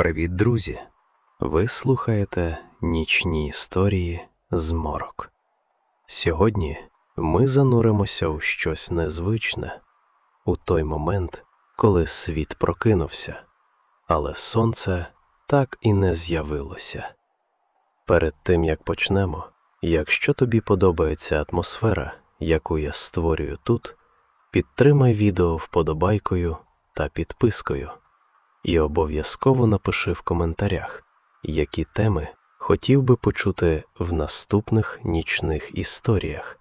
Привіт, друзі! Ви слухаєте нічні історії з морок. Сьогодні ми зануримося у щось незвичне у той момент, коли світ прокинувся, але сонце так і не з'явилося. Перед тим як почнемо, якщо тобі подобається атмосфера, яку я створюю тут, підтримай відео вподобайкою та підпискою. І обов'язково напиши в коментарях, які теми хотів би почути в наступних нічних історіях,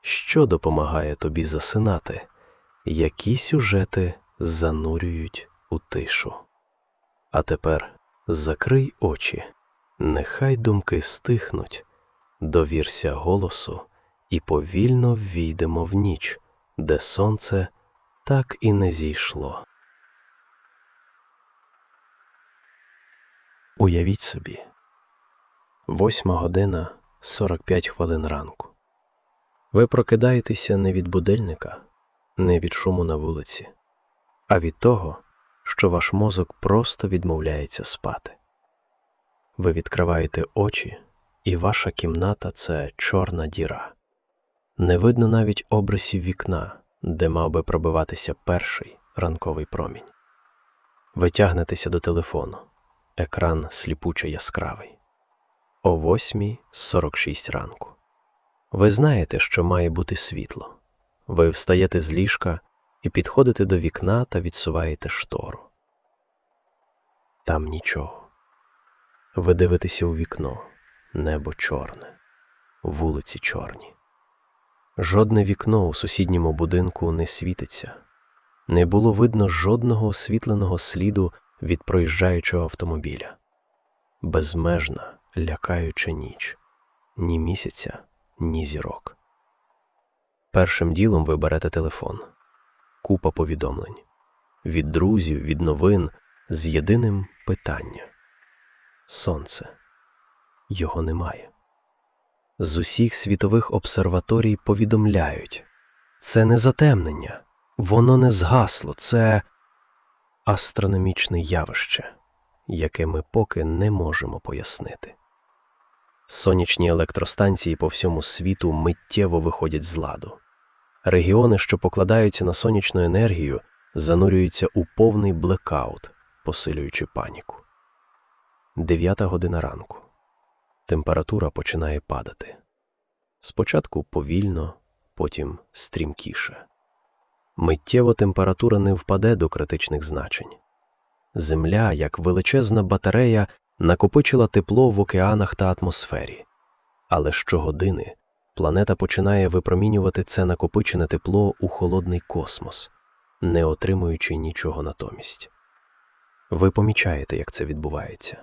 що допомагає тобі засинати, які сюжети занурюють у тишу. А тепер закрий очі, нехай думки стихнуть, довірся голосу і повільно ввійдемо в ніч, де сонце так і не зійшло. Уявіть собі, восьма година 45 хвилин ранку. Ви прокидаєтеся не від будильника, не від шуму на вулиці, а від того, що ваш мозок просто відмовляється спати. Ви відкриваєте очі, і ваша кімната це чорна діра. Не видно навіть обрисів вікна, де мав би пробиватися перший ранковий промінь. Ви тягнетеся до телефону. Екран сліпуче яскравий. О 8.46 ранку. Ви знаєте, що має бути світло. Ви встаєте з ліжка і підходите до вікна та відсуваєте штору. Там нічого. Ви дивитеся у вікно, небо чорне, вулиці чорні. Жодне вікно у сусідньому будинку не світиться, не було видно жодного освітленого сліду від проїжджаючого автомобіля. Безмежна, лякаюча ніч, ні місяця, ні зірок. Першим ділом ви берете телефон, купа повідомлень від друзів, від новин з єдиним питанням Сонце. Його немає. З усіх світових обсерваторій повідомляють це не затемнення, воно не згасло, це астрономічне явище, яке ми поки не можемо пояснити. Сонячні електростанції по всьому світу миттєво виходять з ладу. Регіони, що покладаються на сонячну енергію, занурюються у повний блекаут, посилюючи паніку. Дев'ята година ранку. Температура починає падати. Спочатку повільно, потім стрімкіше. Миттєво температура не впаде до критичних значень. Земля, як величезна батарея, накопичила тепло в океанах та атмосфері, але щогодини планета починає випромінювати це накопичене тепло у холодний космос, не отримуючи нічого натомість. Ви помічаєте, як це відбувається.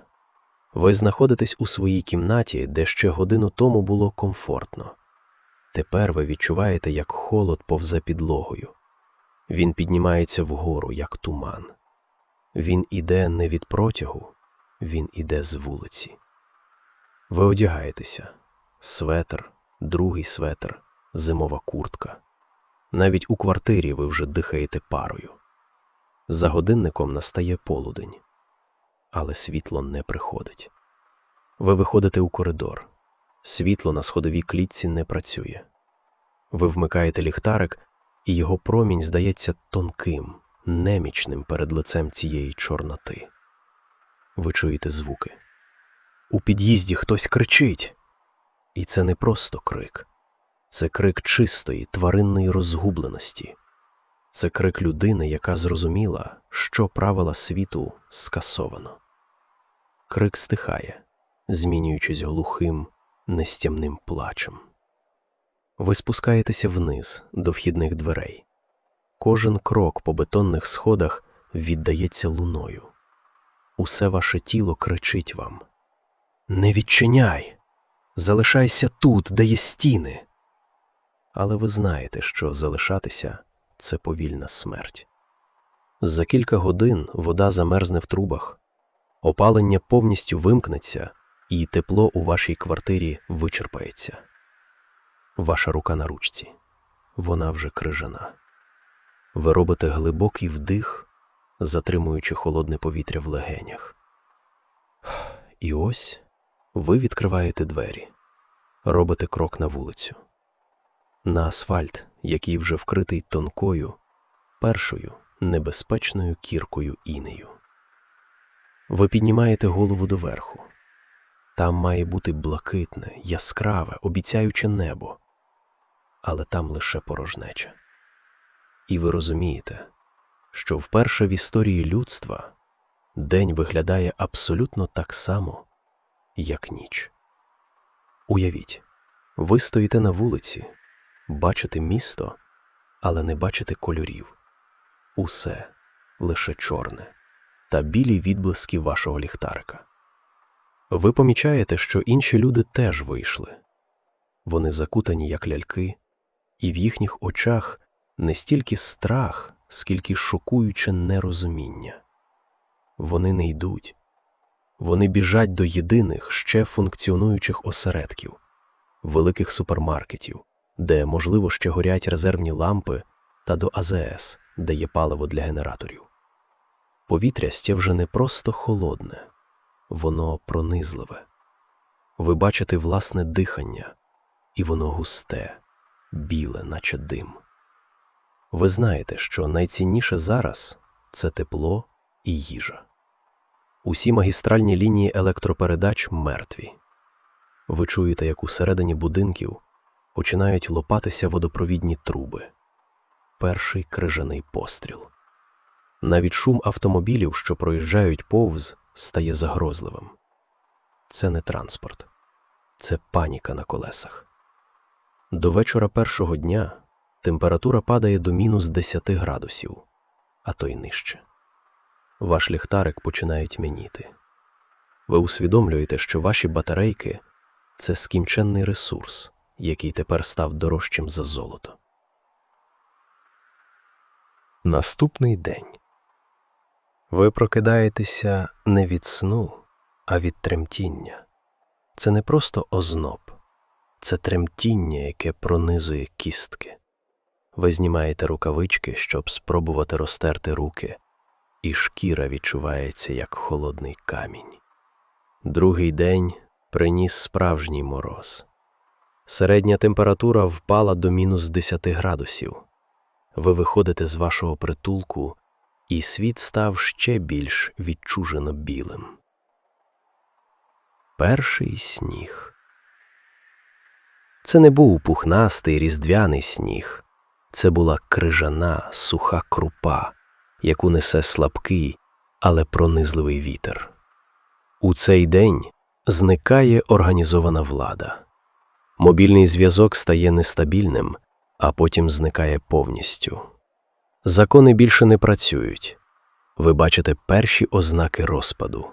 Ви знаходитесь у своїй кімнаті, де ще годину тому було комфортно. Тепер ви відчуваєте, як холод повзе підлогою. Він піднімається вгору, як туман. Він іде не від протягу, він іде з вулиці. Ви одягаєтеся светр, другий светр, зимова куртка. Навіть у квартирі ви вже дихаєте парою. За годинником настає полудень, але світло не приходить. Ви виходите у коридор. Світло на сходовій клітці не працює. Ви вмикаєте ліхтарик і його промінь здається тонким, немічним перед лицем цієї чорноти. Ви чуєте звуки. У під'їзді хтось кричить. І це не просто крик, це крик чистої, тваринної розгубленості, це крик людини, яка зрозуміла, що правила світу скасовано. Крик стихає, змінюючись глухим, нестямним плачем. Ви спускаєтеся вниз до вхідних дверей. Кожен крок по бетонних сходах віддається луною. Усе ваше тіло кричить вам Не відчиняй! Залишайся тут, де є стіни. Але ви знаєте, що залишатися це повільна смерть. За кілька годин вода замерзне в трубах, опалення повністю вимкнеться, і тепло у вашій квартирі вичерпається ваша рука на ручці, вона вже крижана. Ви робите глибокий вдих, затримуючи холодне повітря в легенях. І ось ви відкриваєте двері, робите крок на вулицю. На асфальт, який вже вкритий тонкою, першою небезпечною кіркою інею. Ви піднімаєте голову доверху. Там має бути блакитне, яскраве, обіцяюче небо, але там лише порожнеча. І ви розумієте, що вперше в історії людства день виглядає абсолютно так само, як ніч. Уявіть, ви стоїте на вулиці, бачите місто, але не бачите кольорів. Усе лише чорне та білі відблиски вашого ліхтарика. Ви помічаєте, що інші люди теж вийшли. Вони закутані, як ляльки, і в їхніх очах не стільки страх, скільки шокуюче нерозуміння. Вони не йдуть, вони біжать до єдиних ще функціонуючих осередків, великих супермаркетів, де, можливо, ще горять резервні лампи, та до АЗС, де є паливо для генераторів. Повітря стє вже не просто холодне, воно пронизливе. Ви бачите власне дихання, і воно густе, біле, наче дим. Ви знаєте, що найцінніше зараз це тепло і їжа. Усі магістральні лінії електропередач мертві. Ви чуєте, як усередині будинків починають лопатися водопровідні труби. Перший крижаний постріл. Навіть шум автомобілів, що проїжджають повз, стає загрозливим. Це не транспорт, це паніка на колесах. До вечора першого дня температура падає до мінус 10 градусів, а то й нижче. Ваш ліхтарик починає тьмяніти. Ви усвідомлюєте, що ваші батарейки це скінченний ресурс, який тепер став дорожчим за золото. Наступний день. Ви прокидаєтеся не від сну, а від тремтіння. Це не просто озноб, це тремтіння, яке пронизує кістки. Ви знімаєте рукавички, щоб спробувати розтерти руки, і шкіра відчувається як холодний камінь. Другий день приніс справжній мороз. Середня температура впала до мінус 10 градусів. Ви виходите з вашого притулку, і світ став ще більш відчужено білим. Перший сніг. Це не був пухнастий різдвяний сніг, це була крижана суха крупа, яку несе слабкий, але пронизливий вітер. У цей день зникає організована влада. Мобільний зв'язок стає нестабільним, а потім зникає повністю. Закони більше не працюють. Ви бачите перші ознаки розпаду.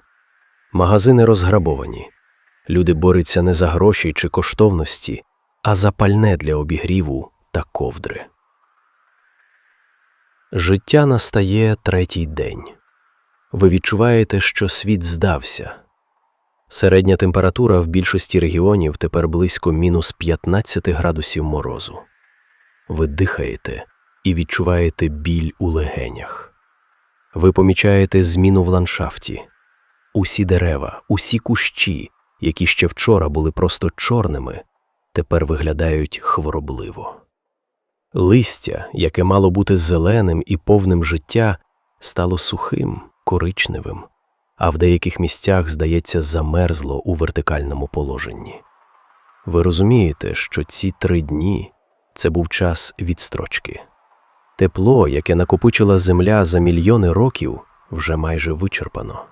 Магазини розграбовані. Люди борються не за гроші чи коштовності, а за пальне для обігріву та ковдри. Життя настає третій день. Ви відчуваєте, що світ здався. Середня температура в більшості регіонів тепер близько мінус 15 градусів морозу. Ви дихаєте і відчуваєте біль у легенях. Ви помічаєте зміну в ландшафті. Усі дерева, усі кущі, які ще вчора були просто чорними, тепер виглядають хворобливо. Листя, яке мало бути зеленим і повним життя, стало сухим, коричневим, а в деяких місцях, здається, замерзло у вертикальному положенні. Ви розумієте, що ці три дні це був час відстрочки. Тепло, яке накопичила земля за мільйони років, вже майже вичерпано.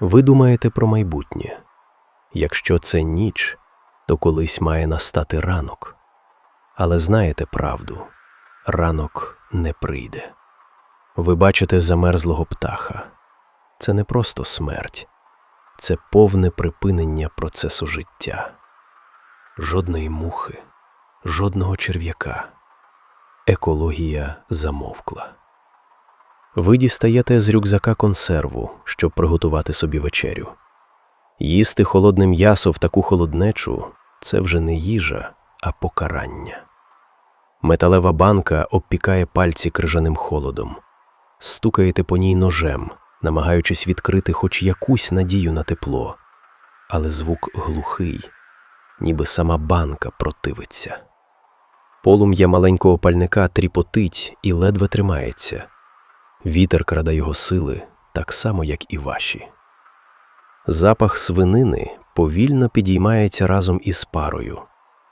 Ви думаєте про майбутнє. Якщо це ніч, то колись має настати ранок. Але знаєте правду ранок не прийде. Ви бачите замерзлого птаха. Це не просто смерть, це повне припинення процесу життя. Жодної мухи, жодного черв'яка. Екологія замовкла. Ви дістаєте з рюкзака консерву, щоб приготувати собі вечерю. Їсти холодне м'ясо в таку холоднечу це вже не їжа, а покарання. Металева банка обпікає пальці крижаним холодом, стукаєте по ній ножем, намагаючись відкрити хоч якусь надію на тепло, але звук глухий, ніби сама банка противиться. Полум'я маленького пальника тріпотить і ледве тримається. Вітер краде його сили, так само, як і ваші. Запах свинини повільно підіймається разом із парою,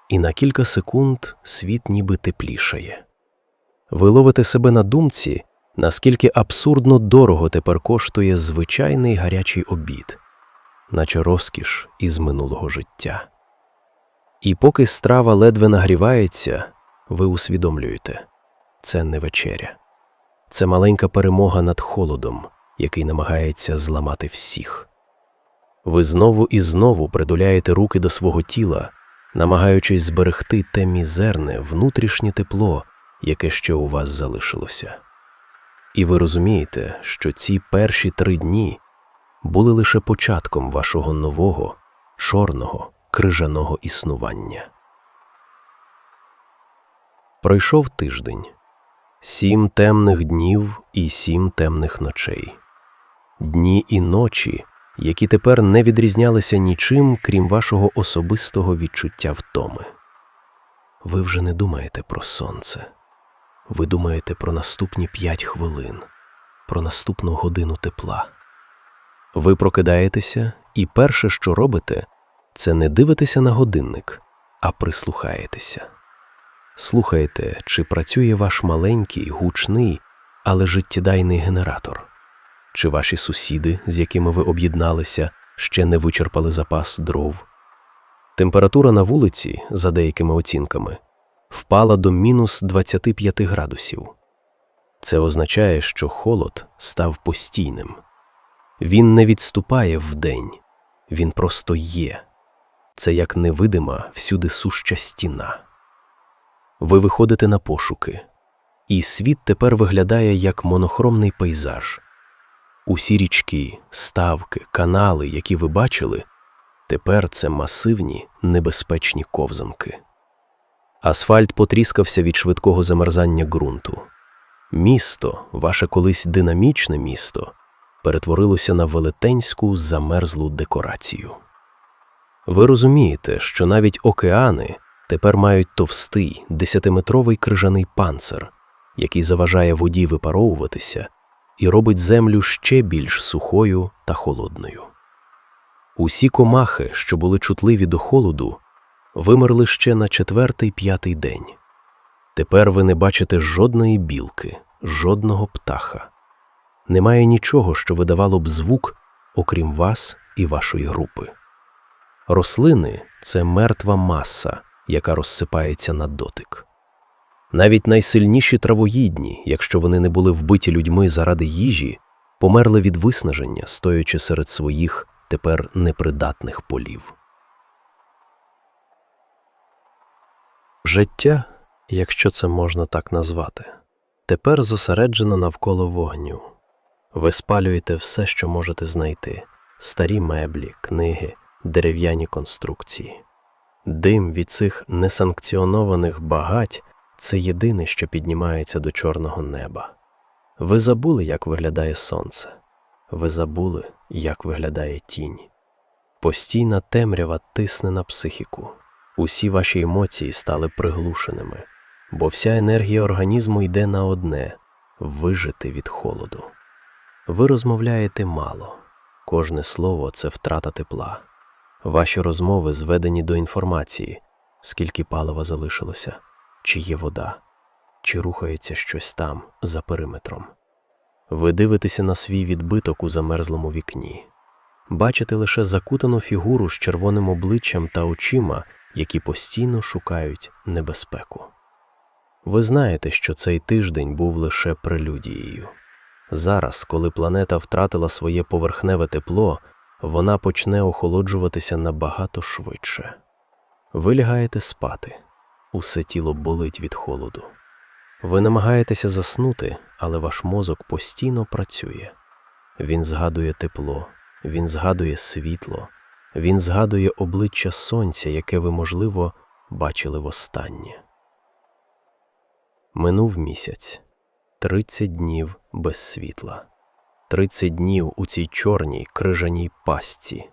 і на кілька секунд світ ніби теплішає. Ви ловите себе на думці, наскільки абсурдно дорого тепер коштує звичайний гарячий обід, наче розкіш із минулого життя. І поки страва ледве нагрівається, ви усвідомлюєте це не вечеря, це маленька перемога над холодом, який намагається зламати всіх. Ви знову і знову притуляєте руки до свого тіла, намагаючись зберегти те мізерне внутрішнє тепло, яке ще у вас залишилося. І ви розумієте, що ці перші три дні були лише початком вашого нового, чорного, крижаного існування. Пройшов тиждень, сім темних днів і сім темних ночей, дні і ночі, які тепер не відрізнялися нічим, крім вашого особистого відчуття втоми. Ви вже не думаєте про сонце, ви думаєте про наступні п'ять хвилин, про наступну годину тепла. Ви прокидаєтеся, і перше, що робите, це не дивитеся на годинник, а прислухаєтеся. Слухаєте, чи працює ваш маленький, гучний, але життєдайний генератор, чи ваші сусіди, з якими ви об'єдналися, ще не вичерпали запас дров. Температура на вулиці, за деякими оцінками, впала до мінус 25 градусів. Це означає, що холод став постійним. Він не відступає вдень, він просто є. Це як невидима всюди суща стіна. Ви виходите на пошуки, і світ тепер виглядає як монохромний пейзаж. Усі річки, ставки, канали, які ви бачили, тепер це масивні небезпечні ковзанки. Асфальт потріскався від швидкого замерзання ґрунту. Місто, ваше колись динамічне місто, перетворилося на велетенську замерзлу декорацію. Ви розумієте, що навіть океани тепер мають товстий десятиметровий крижаний панцир, який заважає воді випаровуватися і робить землю ще більш сухою та холодною. Усі комахи, що були чутливі до холоду, вимерли ще на четвертий п'ятий день. Тепер ви не бачите жодної білки, жодного птаха. Немає нічого, що видавало б звук, окрім вас і вашої групи. Рослини це мертва маса, яка розсипається на дотик. Навіть найсильніші травоїдні, якщо вони не були вбиті людьми заради їжі, померли від виснаження, стоячи серед своїх тепер непридатних полів. Життя, якщо це можна так назвати, тепер зосереджено навколо вогню. Ви спалюєте все, що можете знайти старі меблі, книги, дерев'яні конструкції. Дим від цих несанкціонованих багать це єдине, що піднімається до чорного неба. Ви забули, як виглядає сонце, ви забули, як виглядає тінь. Постійна темрява тисне на психіку, усі ваші емоції стали приглушеними, бо вся енергія організму йде на одне вижити від холоду. Ви розмовляєте мало, кожне слово це втрата тепла. Ваші розмови зведені до інформації, скільки палива залишилося, чи є вода, чи рухається щось там, за периметром. Ви дивитеся на свій відбиток у замерзлому вікні, бачите лише закутану фігуру з червоним обличчям та очима, які постійно шукають небезпеку. Ви знаєте, що цей тиждень був лише прелюдією. Зараз, коли планета втратила своє поверхневе тепло, вона почне охолоджуватися набагато швидше. Ви лягаєте спати, усе тіло болить від холоду. Ви намагаєтеся заснути, але ваш мозок постійно працює. Він згадує тепло, він згадує світло, він згадує обличчя сонця, яке ви, можливо, бачили востаннє. Минув місяць, тридцять днів без світла. Тридцять днів у цій чорній крижаній пастці.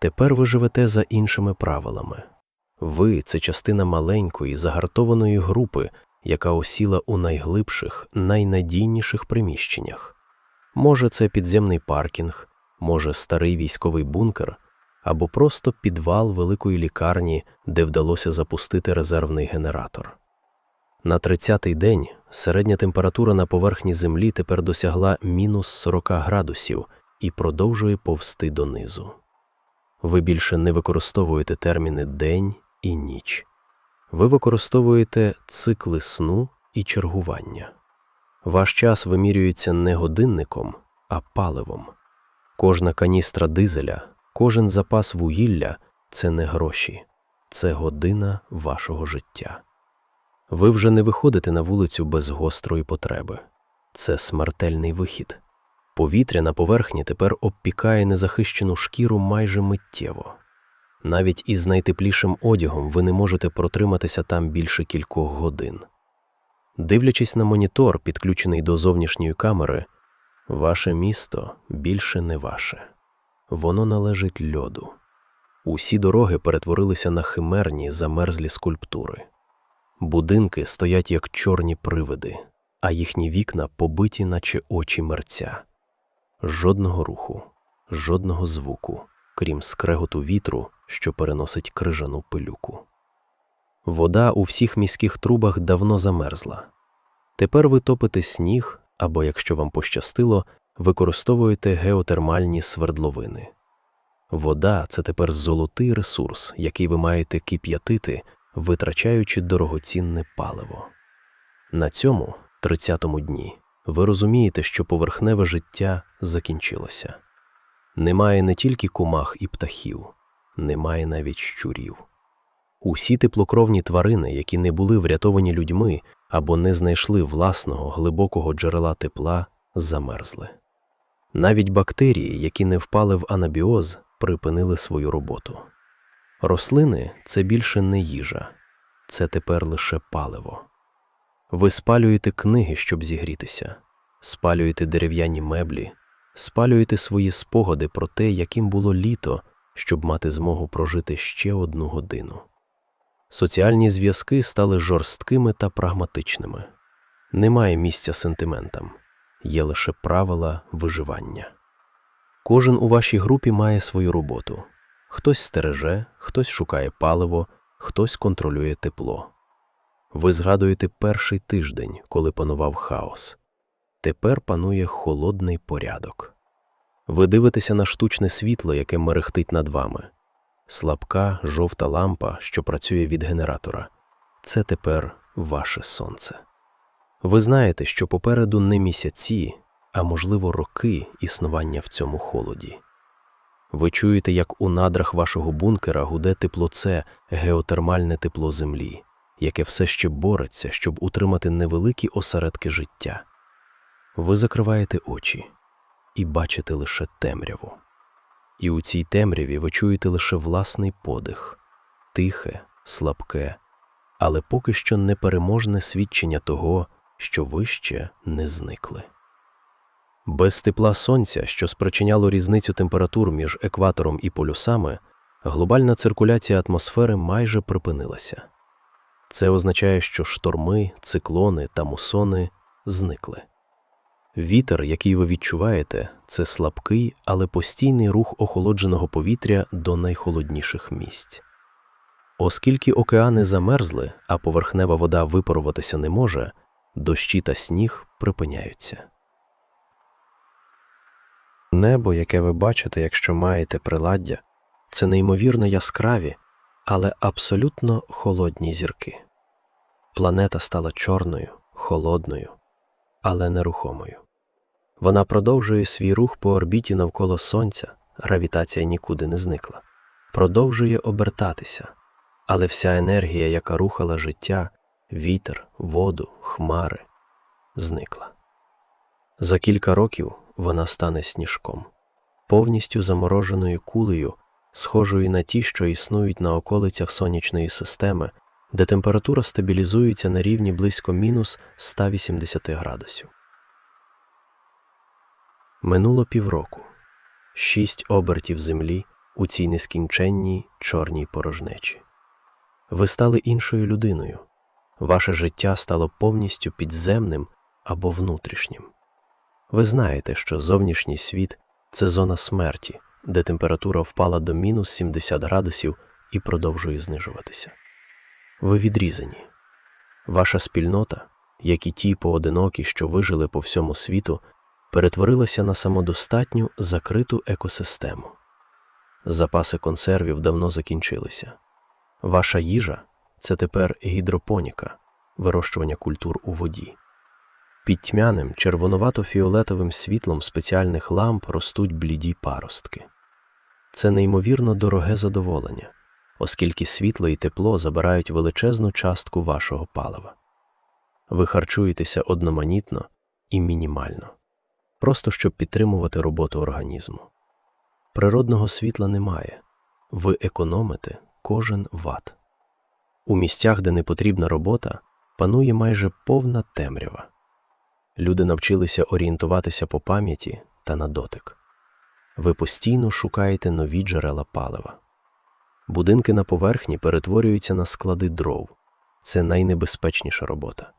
Тепер ви живете за іншими правилами. Ви це частина маленької, загартованої групи, яка осіла у найглибших, найнадійніших приміщеннях. Може, це підземний паркінг, може, старий військовий бункер, або просто підвал великої лікарні, де вдалося запустити резервний генератор. На 30-й день середня температура на поверхні Землі тепер досягла мінус 40 градусів і продовжує повсти донизу. Ви більше не використовуєте терміни день і ніч. Ви використовуєте цикли сну і чергування. Ваш час вимірюється не годинником, а паливом. Кожна каністра дизеля, кожен запас вугілля це не гроші, це година вашого життя. Ви вже не виходите на вулицю без гострої потреби. Це смертельний вихід. Повітря на поверхні тепер обпікає незахищену шкіру майже миттєво. Навіть із найтеплішим одягом ви не можете протриматися там більше кількох годин. Дивлячись на монітор, підключений до зовнішньої камери, ваше місто більше не ваше. Воно належить льоду. Усі дороги перетворилися на химерні замерзлі скульптури. Будинки стоять як чорні привиди, а їхні вікна побиті, наче очі мерця. Жодного руху, жодного звуку, крім скреготу вітру, що переносить крижану пилюку. Вода у всіх міських трубах давно замерзла. Тепер ви топите сніг або, якщо вам пощастило, використовуєте геотермальні свердловини. Вода це тепер золотий ресурс, який ви маєте кип'ятити, витрачаючи дорогоцінне паливо. На цьому, 30-му дні, ви розумієте, що поверхневе життя закінчилося. Немає не тільки комах і птахів, немає навіть щурів. Усі теплокровні тварини, які не були врятовані людьми або не знайшли власного глибокого джерела тепла, замерзли. Навіть бактерії, які не впали в анабіоз, припинили свою роботу. Рослини це більше не їжа, це тепер лише паливо. Ви спалюєте книги, щоб зігрітися, спалюєте дерев'яні меблі, спалюєте свої спогади про те, яким було літо, щоб мати змогу прожити ще одну годину. Соціальні зв'язки стали жорсткими та прагматичними. Немає місця сентиментам, є лише правила виживання. Кожен у вашій групі має свою роботу. Хтось стереже, хтось шукає паливо, хтось контролює тепло. Ви згадуєте перший тиждень, коли панував хаос. Тепер панує холодний порядок. Ви дивитеся на штучне світло, яке мерехтить над вами. Слабка жовта лампа, що працює від генератора. Це тепер ваше сонце. Ви знаєте, що попереду не місяці, а можливо роки існування в цьому холоді. Ви чуєте, як у надрах вашого бункера гуде теплоце, геотермальне тепло землі, яке все ще бореться, щоб утримати невеликі осередки життя. Ви закриваєте очі і бачите лише темряву. І у цій темряві ви чуєте лише власний подих, тихе, слабке, але поки що непереможне свідчення того, що ви ще не зникли. Без тепла сонця, що спричиняло різницю температур між екватором і полюсами, глобальна циркуляція атмосфери майже припинилася. Це означає, що шторми, циклони та мусони зникли. Вітер, який ви відчуваєте, це слабкий, але постійний рух охолодженого повітря до найхолодніших місць. Оскільки океани замерзли, а поверхнева вода випаруватися не може, дощі та сніг припиняються. Небо, яке ви бачите, якщо маєте приладдя, це неймовірно яскраві, але абсолютно холодні зірки. Планета стала чорною, холодною, але нерухомою. Вона продовжує свій рух по орбіті навколо Сонця, гравітація нікуди не зникла, продовжує обертатися, але вся енергія, яка рухала життя, вітер, воду, хмари, зникла. За кілька років вона стане сніжком, повністю замороженою кулею, схожою на ті, що існують на околицях сонячної системи, де температура стабілізується на рівні близько мінус 180 градусів. Минуло півроку, шість обертів землі, у цій нескінченній чорній порожнечі. Ви стали іншою людиною. Ваше життя стало повністю підземним або внутрішнім. Ви знаєте, що зовнішній світ це зона смерті, де температура впала до мінус 70 градусів і продовжує знижуватися. Ви відрізані. Ваша спільнота, як і ті поодинокі, що вижили по всьому світу, перетворилася на самодостатню закриту екосистему. Запаси консервів давно закінчилися. Ваша їжа це тепер гідропоніка, вирощування культур у воді. Під тьмяним червонувато-фіолетовим світлом спеціальних ламп ростуть бліді паростки. Це неймовірно дороге задоволення, оскільки світло і тепло забирають величезну частку вашого палива. Ви харчуєтеся одноманітно і мінімально, просто щоб підтримувати роботу організму. Природного світла немає, ви економите кожен ват. У місцях, де не потрібна робота, панує майже повна темрява. Люди навчилися орієнтуватися по пам'яті та на дотик. Ви постійно шукаєте нові джерела палива. Будинки на поверхні перетворюються на склади дров. Це найнебезпечніша робота.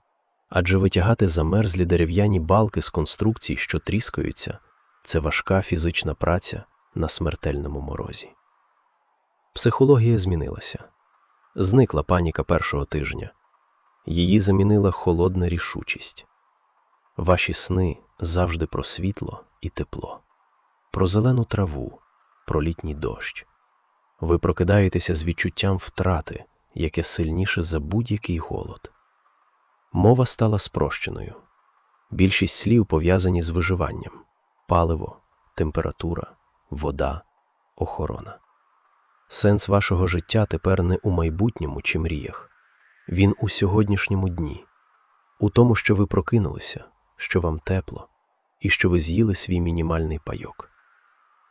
Адже витягати замерзлі дерев'яні балки з конструкцій, що тріскаються, це важка фізична праця на смертельному морозі. Психологія змінилася. Зникла паніка першого тижня. Її замінила холодна рішучість. Ваші сни завжди про світло і тепло, про зелену траву, про літній дощ. Ви прокидаєтеся з відчуттям втрати, яке сильніше за будь-який голод. Мова стала спрощеною. Більшість слів пов'язані з виживанням паливо, температура, вода, охорона. Сенс вашого життя тепер не у майбутньому чи мріях, він у сьогоднішньому дні, у тому, що ви прокинулися, що вам тепло, і що ви з'їли свій мінімальний пайок.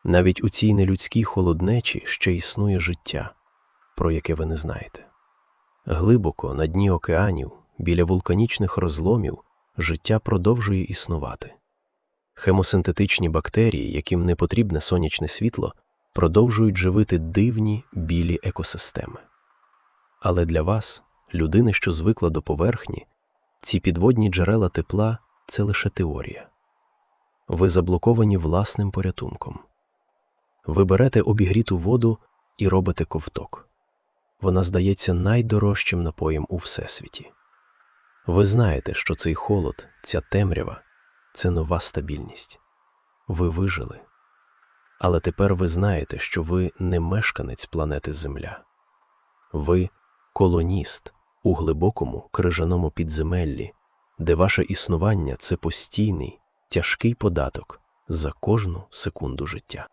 Навіть у цій нелюдській холоднечі ще існує життя, про яке ви не знаєте. Глибоко на дні океанів, біля вулканічних розломів, життя продовжує існувати. Хемосинтетичні бактерії, яким не потрібне сонячне світло, продовжують живити дивні білі екосистеми. Але для вас, людини, що звикла до поверхні, ці підводні джерела тепла це лише теорія. Ви заблоковані власним порятунком. Ви берете обігріту воду і робите ковток. Вона здається найдорожчим напоєм у всесвіті. Ви знаєте, що цей холод, ця темрява це нова стабільність. Ви вижили. Але тепер ви знаєте, що ви не мешканець планети Земля. Ви колоніст у глибокому крижаному підземеллі, де ваше існування це постійний, тяжкий податок за кожну секунду життя.